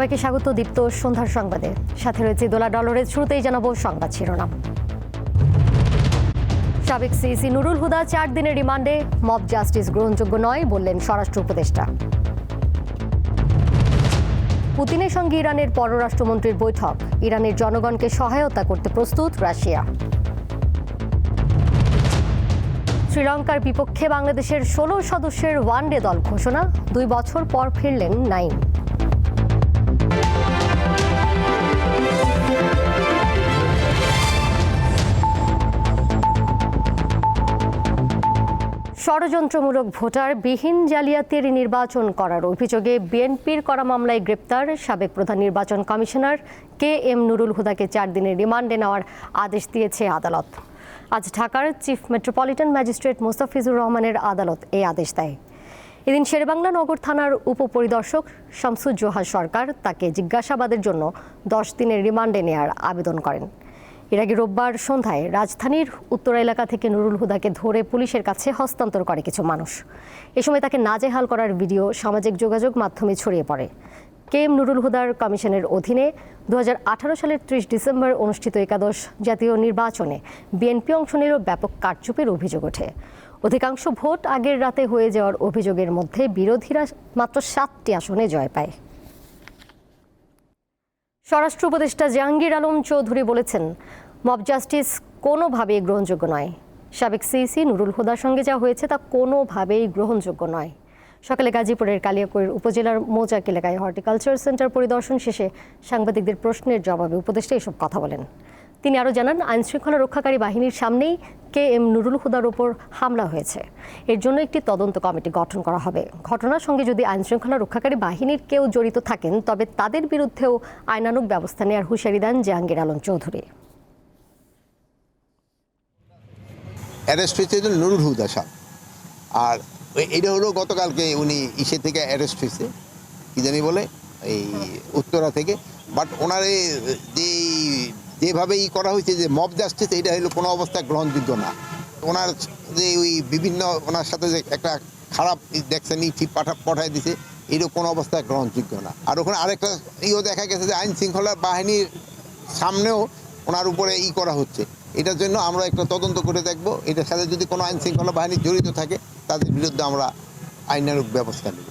সবাইকে স্বাগত দীপ্ত সন্ধ্যার সংবাদে। সাথে রয়েছে দোলা ডলরের শুরুতেই জানাব সংবাদ শিরোনাম। সাবেক সিইসি নুরুল হুদা চার দিনের রিমান্ডে, মব জাস্টিস গ্রহণযোগ্য নয় বললেন স্বরাষ্ট্র উপদেষ্টা। পুতিনের সঙ্গে ইরানের পররাষ্ট্রমন্ত্রীর বৈঠক, ইরানের জনগণকে সহায়তা করতে প্রস্তুত রাশিয়া। শ্রীলঙ্কার বিপক্ষে বাংলাদেশের ষোলো সদস্যের ওয়ানডে দল ঘোষণা, দুই বছর পর ফিরলেন নাইম। ষড়যন্ত্রমূলক ভোটার বিহীন জালিয়াতির নির্বাচন করার অভিযোগে বিএনপির করা মামলায় গ্রেপ্তার সাবেক প্রধান নির্বাচন কমিশনার কে এম নুরুল হুদাকে চার দিনের রিমান্ডে নেওয়ার আদেশ দিয়েছে আদালত। আজ ঢাকার চিফ মেট্রোপলিটন ম্যাজিস্ট্রেট মোস্তাফিজুর রহমানের আদালত এই আদেশ দেয়। এদিন শেরেবাংলা নগর থানার উপপরিদর্শক শামসুজ্জোহা সরকার তাকে জিজ্ঞাসাবাদের জন্য দশ দিনের রিমান্ডে নেয়ার আবেদন করেন। এর আগে রোববার সন্ধ্যায় রাজধানীর উত্তর এলাকা থেকে নুরুল হুদাকে ধরে পুলিশের কাছে হস্তান্তর করে কিছু মানুষ। এ সময় তাকে নাজেহাল করার ভিডিও, সামাজিক যোগাযোগ মাধ্যমে ছড়িয়ে পড়ে। কে এম নুরুল হুদার কমিশনের অধীনে দু হাজার আঠারো সালের ত্রিশ ডিসেম্বর অনুষ্ঠিত একাদশ জাতীয় নির্বাচনে বিএনপি অংশ নিলেও ব্যাপক কারচুপির অভিযোগ ওঠে। অধিকাংশ ভোট আগের রাতে হয়ে যাওয়ার অভিযোগের মধ্যে বিরোধীরা মাত্র সাতটি আসনে জয় পায়। স্বরাষ্ট্র উপদেষ্টা জাহাঙ্গীর আলম চৌধুরী বলেছেন, মব জাস্টিস কোনোভাবেই গ্রহণযোগ্য নয়। সাবেক সিইসি নুরুল হুদার সঙ্গে যা হয়েছে তা কোনোভাবেই গ্রহণযোগ্য নয়। সকালে গাজীপুরের কালিয়াকৈর উপজেলার মোজাক এলাকায় হর্টিকালচার সেন্টার পরিদর্শন শেষে সাংবাদিকদের প্রশ্নের জবাবে উপদেষ্টা এসব কথা বলেন। তিনি আরও জানান, আইনশৃঙ্খলা রক্ষাকারী বাহিনীর সামনেই কে এম নুরুল হুদার ওপর হামলা হয়েছে। এর জন্য একটি তদন্ত কমিটি গঠন করা হবে। ঘটনার সঙ্গে যদি আইনশৃঙ্খলা রক্ষাকারী বাহিনীর কেউ জড়িত থাকেন, তবে তাদের বিরুদ্ধেও আইনানুগ ব্যবস্থা নেওয়ার হুঁশিয়ারি দেন জাহাঙ্গীর আলম চৌধুরী। অ্যারেস্ট হয়েছে নুরুল হুদা সাহ। আর এটা হলো গতকালকে উনি ইসে থেকে অ্যারেস্ট হয়েছে। কি জানি বলে, এই উত্তরা থেকে। বাট ওনার যে যেভাবে ই করা হয়েছে যে মব জাস্টিস এটা হলো কোনো অবস্থায় গ্রহণযোগ্য না। ওনার যে ওই বিভিন্ন, ওনার সাথে যে একটা খারাপ দেখছেন ই ঠিক পাঠা পাঠায় দিছে এটা কোনো অবস্থায় গ্রহণযোগ্য না। আর ওখানে আরেকটা ইও দেখা গেছে যে আইন শৃঙ্খলা বাহিনীর সামনেও ওনার উপরে ই করা হচ্ছে। এটার জন্য আমরা একটা তদন্ত করে দেখব। এটার সাথে যদি কোনো আইন শৃঙ্খলা বাহিনী জড়িত থাকে, তাদের বিরুদ্ধে আমরা আইনানুগ ব্যবস্থা নেব।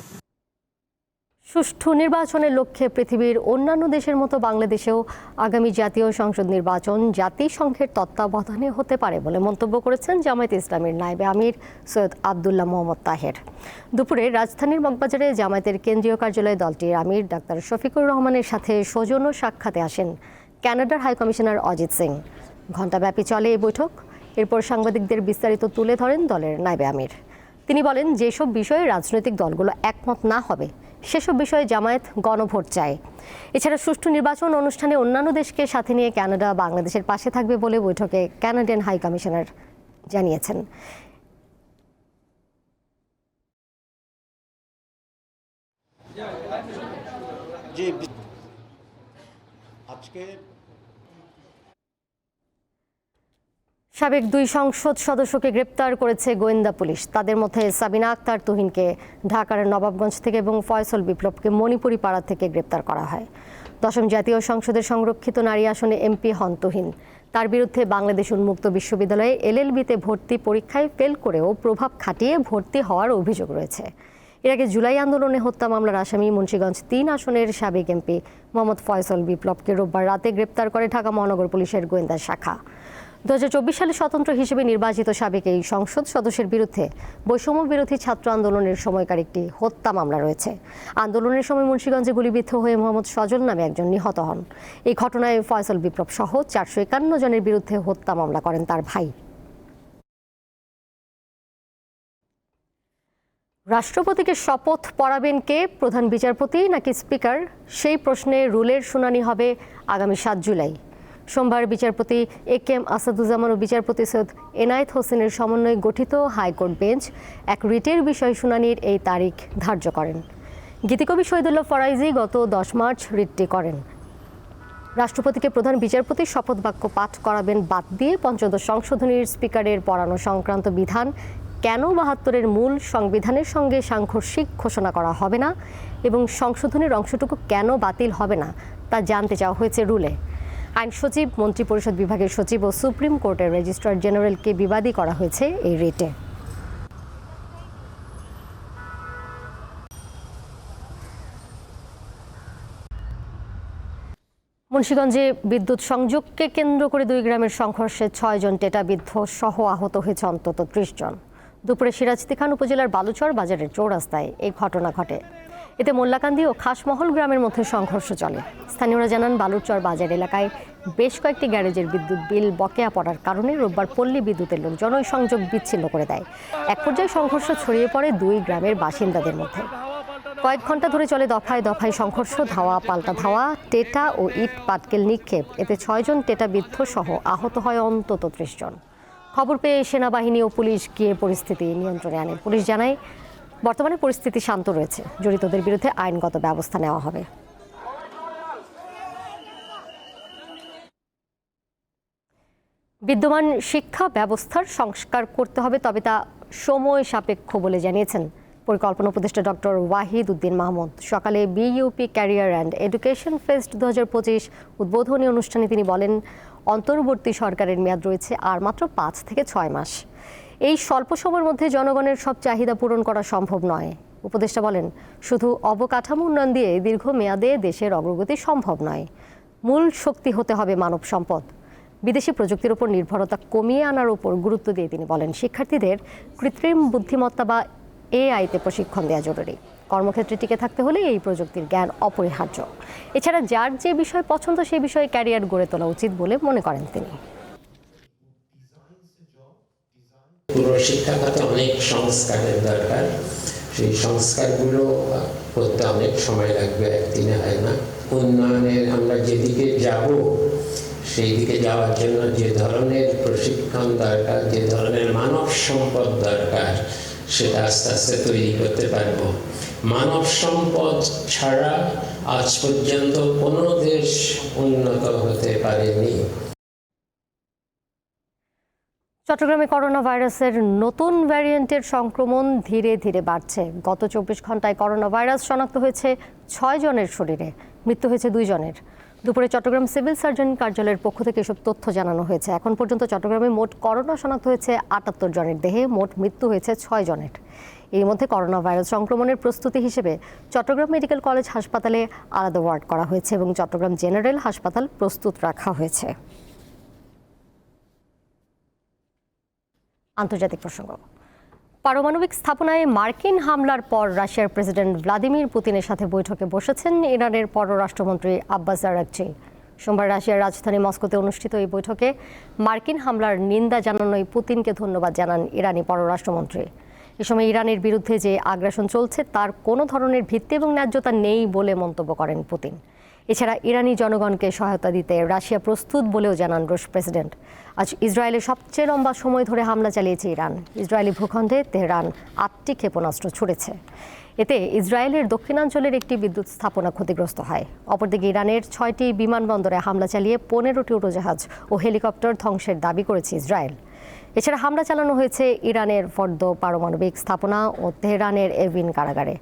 সুষ্ঠু নির্বাচনের লক্ষ্যে পৃথিবীর অন্যান্য দেশের মতো বাংলাদেশেও আগামী জাতীয় সংসদ নির্বাচন জাতিসংঘের তত্ত্বাবধানে হতে পারে বলে মন্তব্য করেছেন জামায়াত ইসলামের নায়েবে আমির সৈয়দ আবদুল্লাহ মোহাম্মদ তাহের। দুপুরে রাজধানীর মগবাজারে জামায়াতের কেন্দ্রীয় কার্যালয়ে দলটির আমির ডাক্তার শফিকুর রহমানের সাথে সৌজন্য সাক্ষাতে আসেন কানাডার হাইকমিশনার অজিত সিং। ঘণ্টাব্যাপী চলে এই বৈঠক। এরপর সাংবাদিকদের বিস্তারিত তুলে ধরেন দলের নায়েবে আমির। তিনি বলেন, যেসব বিষয়ে রাজনৈতিক দলগুলো একমত না হবে সেসব বিষয়ে জামায়াত গণভোট চায়। এছাড়া সুষ্ঠু নির্বাচন অনুষ্ঠানে অন্যান্য দেশকে সাথে নিয়ে ক্যানাডা বাংলাদেশের পাশে থাকবে বলে বৈঠকে ক্যানাডিয়ান হাই কমিশনার জানিয়েছেন। আজকে সাবেক দুই সংসদ সদস্যকে গ্রেপ্তার করেছে গোয়েন্দা পুলিশ। তাদের মধ্যে সাবিনা আক্তার তুহিনকে ঢাকার নবাবগঞ্জ থেকে এবং ফয়সল বিপ্লবকে মণিপুরি পাড়া থেকে গ্রেপ্তার করা হয়। দশম জাতীয় সংসদের সংরক্ষিত নারী আসনে এমপি হন তুহিন। তার বিরুদ্ধে বাংলাদেশ উন্মুক্ত বিশ্ববিদ্যালয়ে এলএলবিতে ভর্তি পরীক্ষায় ফেল করেও প্রভাব খাটিয়ে ভর্তি হওয়ার অভিযোগ রয়েছে। এর আগে জুলাই আন্দোলনে হত্যা মামলার আসামি মুন্সিগঞ্জ তিন আসনের সাবেক এমপি মোহাম্মদ ফয়সল বিপ্লবকে রোববার রাতে গ্রেপ্তার করে ঢাকা মহানগর পুলিশের গোয়েন্দা শাখা। দু হাজার চব্বিশ সালে স্বতন্ত্র হিসেবে নির্বাচিত সাবেক এই সংসদ সদস্যের বিরুদ্ধে বৈষম্য বিরোধী ছাত্র আন্দোলনের সময়কার একটি হত্যা মামলা রয়েছে। আন্দোলনের সময় মুন্সীগঞ্জে গুলিবিদ্ধ হয়ে মোহাম্মদ সজল নামে একজন নিহত হন। এই ঘটনায় ফয়সল বিপ্লব সহ চারশো একান্ন জনের বিরুদ্ধে হত্যা মামলা করেন তার ভাই। রাষ্ট্রপতিকে শপথ পড়াবেন কে? প্রধান বিচারপতি নাকি স্পিকার? সেই প্রশ্নে রুলের শুনানি হবে আগামী সাত জুলাই। সোমবার বিচারপতি এ কে এম আসাদুজ্জামান ও বিচারপতি সৈয়দ এনায়েত হোসেনের সমন্বয়ে গঠিত হাইকোর্ট বেঞ্চ এক রিটের বিষয় শুনানির এই তারিখ ধার্য করেন। গীতিকবি শহীদুল্লাহ ফরাইজি গত দশ মার্চ রিটটি করেন। রাষ্ট্রপতিকে প্রধান বিচারপতির শপথ বাক্য পাঠ করাবেন বাদ দিয়ে পঞ্চদশ সংশোধনীর স্পিকারের পড়ানো সংক্রান্ত বিধান কেন বাহাত্তরের মূল সংবিধানের সঙ্গে সাংঘর্ষিক ঘোষণা করা হবে না এবং সংশোধনের অংশটুকু কেন বাতিল হবে না তা জানতে চাওয়া হয়েছে রুলে। আইন সচিব, মন্ত্রিপরিষদ বিভাগের সচিব ও সুপ্রিম কোর্টের রেজিস্ট্রার জেনারেলকে বিবাদী করা হয়েছে এই রিটে। মুন্সীগঞ্জে বিদ্যুৎ সংযোগকে কেন্দ্র করে দুই গ্রামের সংঘর্ষে ছয়জন টেটাবিদ্ধ সহ আহত হয়েছে অন্তত ত্রিশ জন। দুপুরে সিরাজদিখান উপজেলার বালুচর বাজারের চৌরাস্তায় এই ঘটনা ঘটে। এতে মোল্লাকান্দি ও খাসমহল গ্রামের মধ্যে সংঘর্ষ চলে। স্থানীয়রা জানান, বালুরচর বাজার এলাকায় বেশ কয়েকটি গ্যারেজের বিদ্যুৎ বিল বকেয়া পড়ার কারণে রোববার পল্লী বিদ্যুতের লোকজন ওই সংযোগ বিচ্ছিন্ন করে দেয়। এক পর্যায়ে সংঘর্ষ ছড়িয়ে পড়ে দুই গ্রামের বাসিন্দাদের মধ্যে। কয়েক ঘণ্টা ধরে চলে দফায় দফায় সংঘর্ষ, ধাওয়া, পাল্টা ধাওয়া, টেটা ও ইট পাটকেল নিক্ষেপ। এতে ছয়জন টেটাবিদ্ধ সহ আহত হয় অন্তত ত্রিশ জন। খবর পেয়ে সেনাবাহিনী ও পুলিশ গিয়ে পরিস্থিতি নিয়ন্ত্রণে আনে। পুলিশ জানায় বর্তমানে পরিস্থিতি শান্ত রয়েছে। জড়িতদের বিরুদ্ধে আইনগত ব্যবস্থা নেওয়া হবে। বিদ্যমান শিক্ষা ব্যবস্থার সংস্কার করতে হবে, তবে তা সময় সাপেক্ষ বলে জানিয়েছেন পরিকল্পনা উপদেষ্টা ডক্টর ওয়াহিদ উদ্দিন মাহমুদ। সকালে BUP career and education fest দু হাজার পঁচিশ উদ্বোধনী অনুষ্ঠানে তিনি বলেন, অন্তর্বর্তী সরকারের মেয়াদ রয়েছে আর মাত্র পাঁচ থেকে ছয় মাস। এই স্বল্প সময়ের মধ্যে জনগণের সব চাহিদা পূরণ করা সম্ভব নয়। উপদেষ্টা বলেন, শুধু অবকাঠামো উন্নয়ন দিয়ে দীর্ঘমেয়াদে দেশের অগ্রগতি সম্ভব নয়। মূল শক্তি হতে হবে মানব সম্পদ। বিদেশি প্রযুক্তির উপর নির্ভরতা কমিয়ে আনার উপর গুরুত্ব দিয়ে তিনি বলেন, শিক্ষার্থীদের কৃত্রিম বুদ্ধিমত্তা বা এআইতে প্রশিক্ষণ দেওয়া জরুরি। কর্মক্ষেত্রে টিকে থাকতে হলে এই প্রযুক্তির জ্ঞান অপরিহার্য। এছাড়া যার যে বিষয় পছন্দ সেই বিষয়ে ক্যারিয়ার গড়ে তোলা উচিত বলে মনে করেন তিনি। পুরো শিক্ষাখাতে অনেক সংস্কারের দরকার। সেই সংস্কারগুলো করতে অনেক সময় লাগবে, একদিনে হয় না। উন্নয়নের আমরা যেদিকে যাব সেই দিকে যাওয়ার জন্য যে ধরনের প্রশিক্ষণ দরকার, যে ধরনের মানব সম্পদ দরকার, সেটা আস্তে আস্তে তৈরি করতে পারব। মানব সম্পদ ছাড়া আজ পর্যন্ত কোনো দেশ উন্নত হতে পারেনি। চট্টগ্রামে করোনা ভাইরাসের নতুন ভ্যারিয়েন্টের সংক্রমণ ধীরে ধীরে বাড়ছে। গত চব্বিশ ঘন্টায় করোনা ভাইরাস শনাক্ত হয়েছে ছয় জনের শরীরে, মৃত্যু হয়েছে দুই জনের। দুপুরে চট্টগ্রাম সিভিল সার্জন কার্যালয়ের পক্ষ থেকে এসব তথ্য জানানো হয়েছে। এখন পর্যন্ত চট্টগ্রামে মোট করোনা শনাক্ত হয়েছে আটাত্তর জনের দেহে, মোট মৃত্যু হয়েছে ছয় জনের। এর মধ্যে করোনা ভাইরাস সংক্রমণের প্রস্তুতি হিসেবে চট্টগ্রাম মেডিকেল কলেজ হাসপাতালে আলাদা ওয়ার্ড করা হয়েছে এবং চট্টগ্রাম জেনারেল হাসপাতাল প্রস্তুত রাখা হয়েছে। আন্তর্জাতিক প্রসঙ্গ। পারমাণবিক স্থাপনায় মার্কিন হামলার পর রাশিয়ার প্রেসিডেন্ট ভ্লাদিমির পুতিনের সাথে বৈঠকে বসেছেন ইরানের পররাষ্ট্রমন্ত্রী আব্বাস আরাকচি। সোমবার রাশিয়ার রাজধানী মস্কোতে অনুষ্ঠিত এই বৈঠকে মার্কিন হামলার নিন্দা জানানোয় পুতিনকে ধন্যবাদ জানান ইরানি পররাষ্ট্রমন্ত্রী। এ সময় ইরানের বিরুদ্ধে যে আগ্রাসন চলছে, তার কোনো ধরনের ভিত্তি এবং ন্যায্যতা নেই বলে মন্তব্য করেন পুতিন। এছাড়া ইরানি জনগণকে সহায়তা দিতে রাশিয়া প্রস্তুত বলেও জানান রুশ প্রেসিডেন্ট। আজ ইসরায়েলে সবচেয়ে লম্বা সময় ধরে হামলা চালিয়েছে ইরান। ইসরায়েলি ভূখণ্ডে তেহরান আটটি ক্ষেপণাস্ত্র ছুড়েছে। এতে ইসরায়েলের দক্ষিণাঞ্চলের একটি বিদ্যুৎ স্থাপনা ক্ষতিগ্রস্ত হয়। অপরদিকে ইরানের ছয়টি বিমানবন্দরে হামলা চালিয়ে পনেরোটি উড়োজাহাজ ও হেলিকপ্টার ধ্বংসের দাবি করেছে ইসরায়েল। এছাড়া হামলা চালানো হয়েছে ইরানের ফর্দ পারমাণবিক স্থাপনা ও তেহরানের এভিন কারাগারে।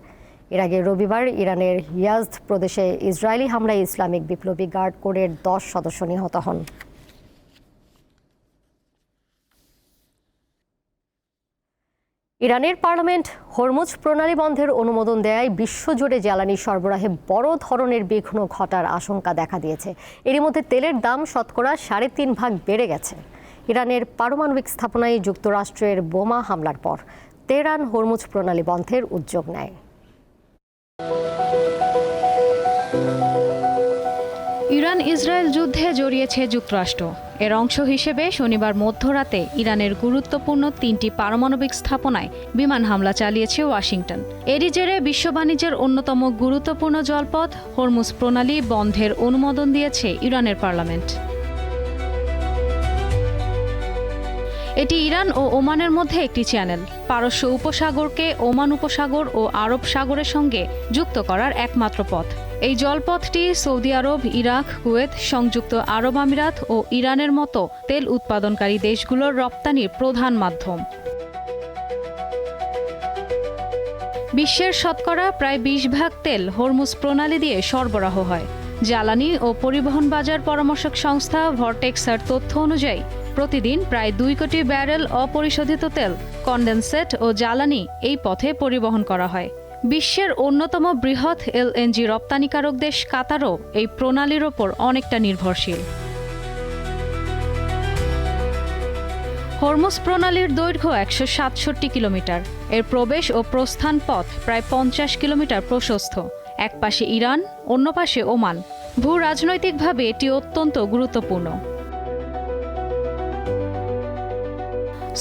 এর আগে রবিবার ইরানের ইয়াজদ প্রদেশে ইসরায়েলি হামলায় ইসলামিক বিপ্লবী গার্ড কোরের দশ সদস্য নিহত হন। ইরানের পার্লামেন্ট হরমুজ প্রণালী বন্ধের অনুমোদন দেয় বিশ্বজুড়ে জ্বালানি সরবরাহে বড় ধরনের বিঘ্ন ঘটার আশঙ্কা দেখা দিয়েছে। এরই মধ্যে তেলের দাম শতকরা সাড়ে তিন ভাগ বেড়ে গেছে। ইরানের পারমাণবিক স্থাপনায় যুক্তরাষ্ট্রের বোমা হামলার পর তেহরান হরমুজ প্রণালী বন্ধের উদ্যোগ নেয়। ইরান ইসরায়েল যুদ্ধে জড়িয়েছে যুক্তরাষ্ট্র। এর অংশ হিসেবে শনিবার মধ্যরাতে ইরানের গুরুত্বপূর্ণ তিনটি পারমাণবিক স্থাপনায় বিমান হামলা চালিয়েছে ওয়াশিংটন। এরই জেরে বিশ্ব বাণিজ্যের অন্যতম গুরুত্বপূর্ণ জলপথ হরমুজ প্রণালী বন্ধের অনুমোদন দিয়েছে ইরানের পার্লামেন্ট। এটি ইরান ও ওমানের মধ্যে একটি চ্যানেল। পারস্য উপসাগরকে ওমান উপসাগর ও আরব সাগরের সঙ্গে যুক্ত করার একমাত্র পথ। এই জলপথটি সৌদি আরব, ইরাক, কুয়েত, সংযুক্ত আরব আমিরাত ও ইরানের মতো তেল উৎপাদনকারী দেশগুলোর রপ্তানির প্রধান মাধ্যম। বিশ্বের শতকরা প্রায় বিশ ভাগ তেল হরমুজ প্রণালী দিয়ে সরবরাহ হয়। জ্বালানি ও পরিবহন বাজার পরামর্শক সংস্থা ভরটেক্সার তথ্য অনুযায়ী, প্রতিদিন প্রায় দুই কোটি ব্যারেল অপরিশোধিত তেল, কন্ডেনসেট ও জ্বালানি এই পথে পরিবহন করা হয়। বিশ্বের অন্যতম বৃহৎ এলএনজি রপ্তানিকারক দেশ কাতারও এই প্রণালীর ওপর অনেকটা নির্ভরশীল। হরমুজ প্রণালীর দৈর্ঘ্য একশো সাতষট্টি কিলোমিটার। এর প্রবেশ ও প্রস্থান পথ প্রায় পঞ্চাশ কিলোমিটার প্রশস্ত। এক পাশে ইরান, অন্য পাশে ওমান। ভূ রাজনৈতিকভাবে এটি অত্যন্ত গুরুত্বপূর্ণ।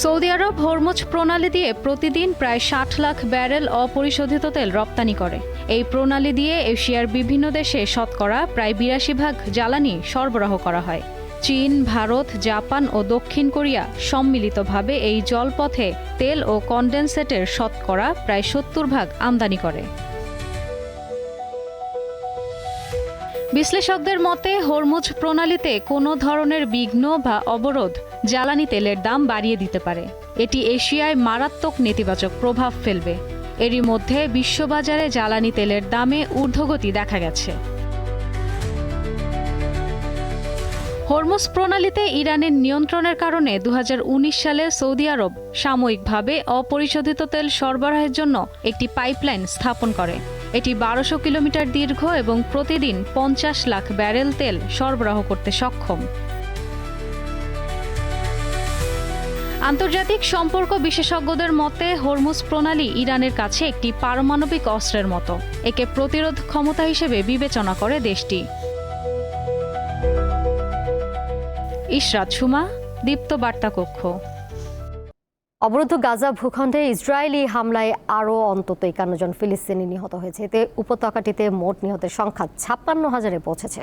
সৌদি আরব হরমুজ প্রণালী দিয়ে প্রতিদিন প্রায় ষাট লাখ ব্যারেল অপরিশোধিত তেল রপ্তানি করে। এই প্রণালী দিয়ে এশিয়ার বিভিন্ন দেশে শতকরা প্রায় বিরাশি ভাগ জ্বালানি সরবরাহ করা হয়। চীন, ভারত, জাপান ও দক্ষিণ কোরিয়া সম্মিলিতভাবে এই জলপথে তেল ও কন্ডেনসেটের শতকরা প্রায় সত্তর ভাগ আমদানি করে। বিশ্লেষকদের মতে, হরমুজ প্রণালীতে কোনো ধরনের বিঘ্ন বা অবরোধ জ্বালানি তেলের দাম বাড়িয়ে দিতে পারে। এটি এশিয়ায় মারাত্মক নেতিবাচক প্রভাব ফেলবে। এরই মধ্যে বিশ্ববাজারে জ্বালানি তেলের দামে ঊর্ধ্বগতি দেখা গেছে। হরমুজ প্রণালীতে ইরানের নিয়ন্ত্রণের কারণে দু হাজার উনিশ সালে সৌদি আরব সাময়িকভাবে অপরিশোধিত তেল সরবরাহের জন্য একটি পাইপলাইন স্থাপন করে। এটি বারোশো কিলোমিটার দীর্ঘ এবং প্রতিদিন পঞ্চাশ লাখ ব্যারেল তেল সরবরাহ করতে সক্ষম। আন্তর্জাতিক সম্পর্ক বিশেষজ্ঞদের মতে, হরমুজ প্রণালী ইরানের কাছে একটি পারমাণবিক অস্ত্রের মতো। একে প্রতিরোধ ক্ষমতা হিসেবে বিবেচনা করে দেশটি। ইশরাত সুমা, দীপ্ত বার্তা কক্ষ অবরুদ্ধ গাজা ভূখণ্ডে ইসরায়েলি হামলায় আরও অন্তত একান্ন জন ফিলিস্তিনি নিহত হয়েছে। এতে উপত্যকাটিতে মোট নিহতের সংখ্যা ছাপ্পান্ন হাজারে পৌঁছেছে।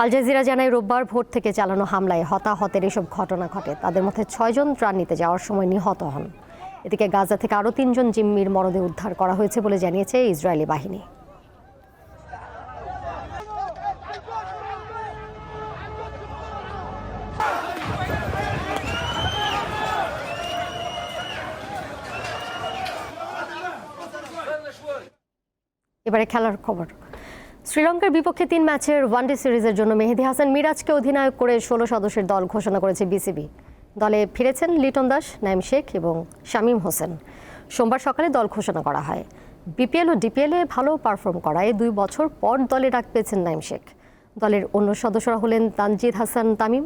আল জাজিরা জানায়, রোববার ভোর থেকে চালানো হামলায় হতাহতের এসব ঘটনা ঘটে। তাদের মধ্যে ছয়জন ত্রাণ নিতে যাওয়ার সময় নিহত হন। এদিকে গাজা থেকে আরও তিনজন জিম্মির মরদেহ উদ্ধার করা হয়েছে বলে জানিয়েছে ইসরায়েলি বাহিনী। এবারে খেলার খবর। শ্রীলঙ্কার বিপক্ষে তিন ম্যাচের ওয়ানডে সিরিজের জন্য মেহেদি হাসান মিরাজকে অধিনায়ক করে ষোলো সদস্যের দল ঘোষণা করেছে বিসিবি। দলে ফিরেছেন লিটন দাস, নাইম শেখ এবং শামীম হোসেন। সোমবার সকালে দল ঘোষণা করা হয়। বিপিএল ও ডিপিএলে ভালো পারফর্ম করায় দুই বছর পর দলে ডাক পেয়েছেন নাইম শেখ। দলের অন্য সদস্যরা হলেন তানজিদ হাসান তামিম,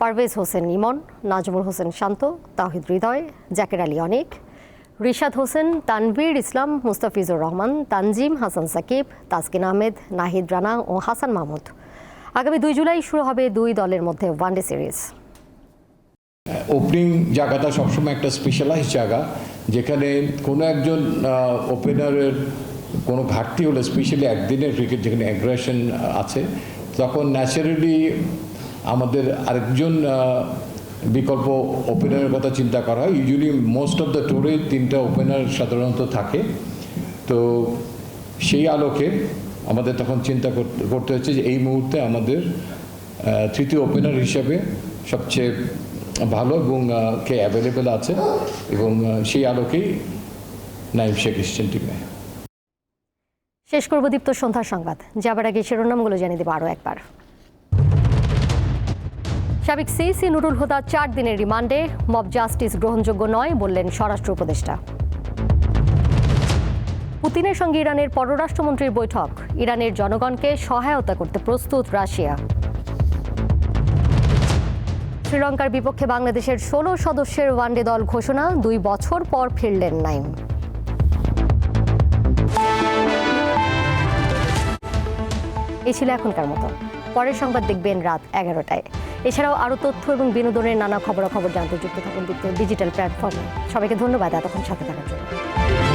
পারভেজ হোসেন ইমন, নাজমুল হোসেন শান্ত, তাহিদ হৃদয়, জাকের আলী অনেক রিশাদ হোসেন, তানভীর ইসলাম, মুস্তাফিজুর রহমান, তানজিম, হাসান সাকিব, তাসকিন আহমেদ, নাহিদ রানা ও হাসান মাহমুদ। আগামী দুই জুলাই শুরু হবে দুই দলের মধ্যে ওয়ানডে সিরিজ। ওপেনিং জায়গাটা সবসময় একটা স্পেশালাইজ জায়গা, যেখানে কোনো একজন ওপেনারের কোনো ঘাটতি হলে স্পেশালি একদিনের ক্রিকেট যেখানে অ্যাগ্রেশন আছে, তখন ন্যাচারালি আমাদের আরেকজন বিকল্প ওপেনারের কথা চিন্তা করা হয়। ইউজুয়ালি মোস্ট অফ দ্য টুরে তিনটা ওপেনার সাধারণত থাকে। তো সেই আলোকে আমাদের তখন চিন্তা করতে হচ্ছে যে এই মুহূর্তে আমাদের তৃতীয় ওপেনার হিসেবে সবচেয়ে ভালো এবং কে অ্যাভেলেবেল আছে এবং সেই আলোকেই নাইম শেখ এসছেন টিমে। শেষ করব দীপ্ত সন্ধ্যার সংবাদ। যাবার আগে শিরোনামগুলো জানিয়ে দেবো আরও একবার। সাবেক সিসি নুরুল হুদা চার দিনের রিমান্ডে, মব জাস্টিস গ্রহণযোগ্য নয় বললেন স্বরাষ্ট্র উপদেষ্টা। পুতিনের সঙ্গে ইরানের পররাষ্ট্রমন্ত্রীর বৈঠক, ইরানের জনগণকে সহায়তা করতে প্রস্তুত রাশিয়া। শ্রীলঙ্কার বিপক্ষে বাংলাদেশের ষোলো সদস্যের ওয়ানডে দল ঘোষণা, দুই বছর পর ফিরলেন নাইম। এই ছিল এখনকার মতো। পরের সংবাদ দেখবেন রাত এগারোটায়। এছাড়াও আরও তথ্য এবং বিনোদনের নানা খবরাখবর জানতে যুক্ত থাকুন ডিজিটাল প্ল্যাটফর্মে। সবাইকে ধন্যবাদ, এতক্ষণ সাথে থাকার জন্য।